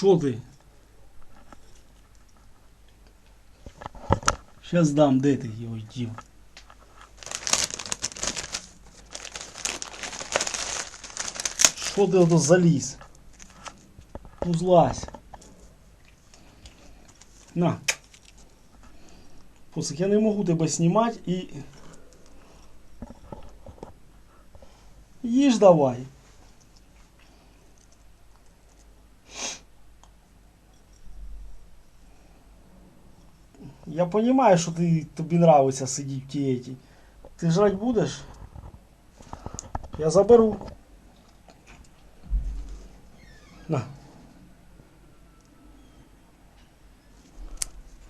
Ти? Щас дам, де ти його дів? Що ти ото заліз? Злазь. На. Пусик, я не можу тебе знімати і. Їж давай. Я понимаю, що ти, тобі нравиться сидіти в тієті. Ти жрать будеш? Я заберу. На.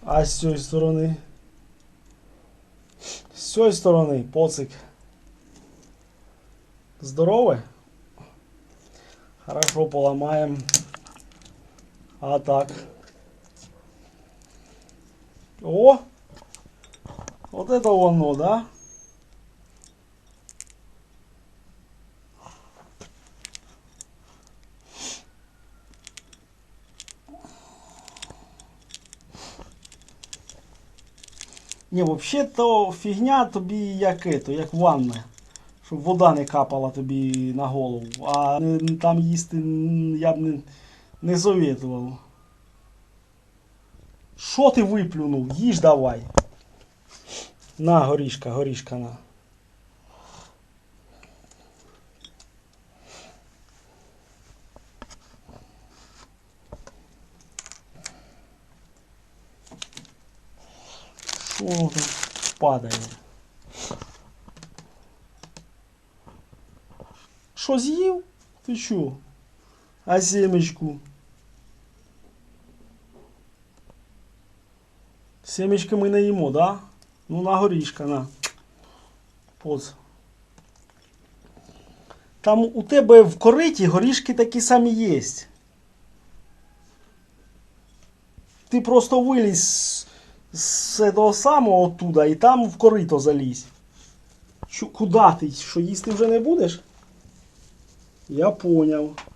А з цієї сторони. З цієї сторони, поцик. Здорове? Хорошо, поламаємо. А так. О! Вот это оно, да? Не, вообще то фігня тобі як ето, як ванна. Щоб вода не капала тобі на голову. А там їсти я б не, не советував. Що ти виплюнув? Їж давай. На, горішка, горішка на. Що тут падає? Що з'їв? Ти що? А семечку? Семечки ми не їмо, да? Ну на горішка, на. Поц. Там у тебе в кориті горішки такі самі є. Ти просто вилізь з, того самого оттуда і там в корито залізь. Що, куди ти? Що їсти вже не будеш? Я поняв.